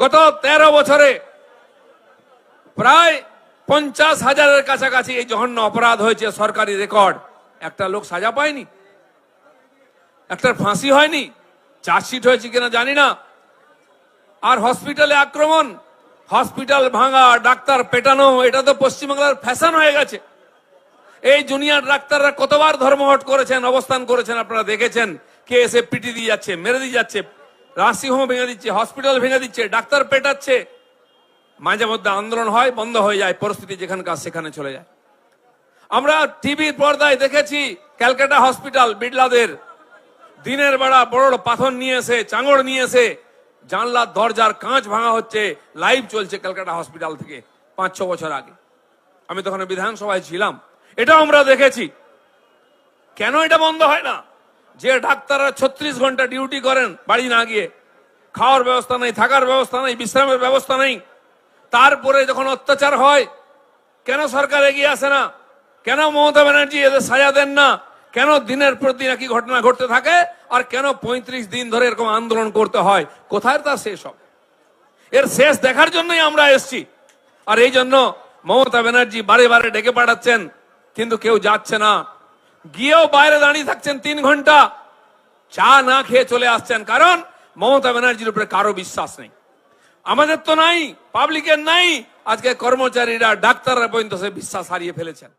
গত তেরো বছরে প্রায় পঞ্চাশ হাজারের কাছাকাছি এই জঘন্য অপরাধ হয়েছে সরকারি রেকর্ড। একটা লোক সাজা পায়নি একটা ফাঁসি হয়নি, চার্জশিট হয়েছে কিনা জানি না। আর হসপিটালে আক্রমণ, হসপিটাল ভাঙা, ডাক্তার পেটানো, এটা তো পশ্চিমবাংলার ফ্যাশন হয়ে গেছে। এই জুনিয়র ডাক্তাররা কতবার ধর্মঘট করেছেন, অবস্থান করেছেন আপনারা দেখেছেন কে এসে পিটি দিয়ে যাচ্ছে, মেরে দিয়ে যাচ্ছে নার্সিংহোম ভেঙে দিচ্ছে, হসপিটাল ভেঙে দিচ্ছে, ডাক্তার পেটাচ্ছে। মাঝে মধ্যে আন্দোলন হয়, বন্ধ হয়ে যায়, পরিস্থিতি যেখানকার সেখানে চলে যায়। আমরা টিভির পর্দায় দেখেছি, ক্যালকাটা হসপিটাল, বিড়লাদের। দিনের বেলা বড় বড় পাথর নিয়ে এসে, চাঙড় নিয়ে এসে, জানলার দরজার কাঁচ ভাঙা হচ্ছে, লাইভ চলছে ক্যালকাটা হসপিটাল থেকে পাঁচ, ছ বছর আগে। আমি তখন বিধানসভায় ছিলাম। এটাও আমরা দেখেছি। কেন এটা বন্ধ হয় না? যে ডাক্তাররা ছত্রিশ ঘণ্টা ডিউটি করেন বাড়ি না গিয়ে, খাওয়ার ব্যবস্থা নেই, থাকার ব্যবস্থা নেই, বিশ্রামের ব্যবস্থা নেই, তারপরে যখন অত্যাচার হয়, কেন সরকার এগিয়ে আসে না? কেন মমতা ব্যানার্জি এদের সাজা দেন না? কেন দিনের প্রতি একই ঘটনা ঘটতে থাকে? আর কেন পঁয়ত্রিশ দিন ধরে এরকম আন্দোলন করতে হয়? কোথায় তার শেষ হবে? এর শেষ দেখার জন্যই আমরা এসছি। আর এই জন্য মমতা ব্যানার্জি বারে বারে ডেকে পাঠাচ্ছেন, কিন্তু কেউ যাচ্ছে না। গিয়েও বাইরে দাঁড়িয়ে থাকছেন তিন ঘণ্টা। চা না খেয়ে চলে আসছেন, কারণ মমতা ব্যানার্জির উপরে কারও বিশ্বাস নেই। আমাদের তো নাই পাবলিকের নাই, আজকে কর্মচারীরা, ডাক্তাররা পর্যন্ত সে বিশ্বাস হারিয়ে ফেলেছেন।